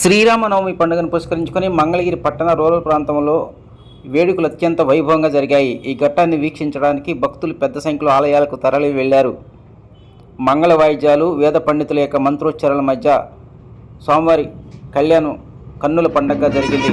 శ్రీరామనవమి పండుగను పురస్కరించుకొని మంగళగిరి పట్టణ రూరల్ ప్రాంతంలో వేడుకలు అత్యంత వైభవంగా జరిగాయి. ఈ ఘట్టాన్ని వీక్షించడానికి భక్తులు పెద్ద సంఖ్యలో ఆలయాలకు తరలి వెళ్ళారు మంగళ వాయిద్యాలు వేద పండితుల యొక్క మంత్రోచ్చారాల మధ్య స్వామివారి కళ్యాణం కన్నుల పండగగా జరిగింది.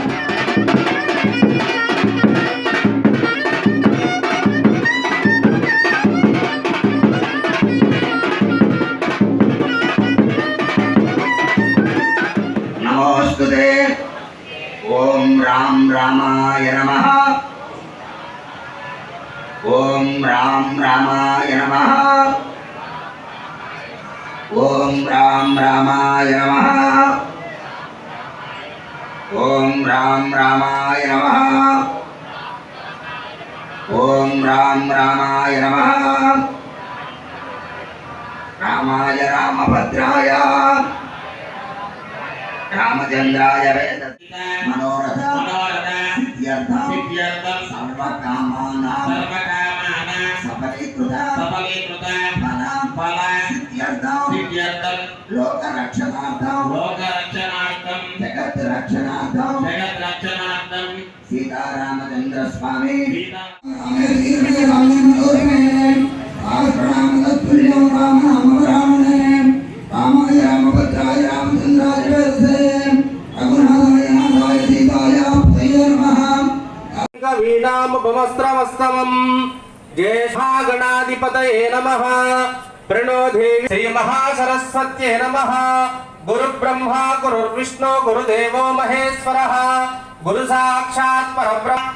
నమోస్తుతే ఓం రాం రామాయ నమః. ఓం రాం రామాయ నమః. ఓం రాం రామాయ నమః. ఓం రాం రామాయ నమః. ఓం రాం రామాయ నమః. రామాయ రామభద్రాయ. రామచంద్రాయ మనోరథ సర్వకామానాం సఫలీకృత ఫలం సిద్ధ్యర్థం లోకరక్షణార్థం జగత్ రక్షణార్థం సీతారామచంద్ర స్వామి రామాయ వీణాముపమస్త్రమస్తమం జ్యేష్ఠాగణాధిపతయే నమ. ప్రణో దేవి శ్రీ మహాసరస్వత్యే నమ. గురు బ్రహ్మ గురుర్విష్ణు గురుదేవో మహేశ్వర. గురు సాక్షాత్ పరబ్రహ్మ.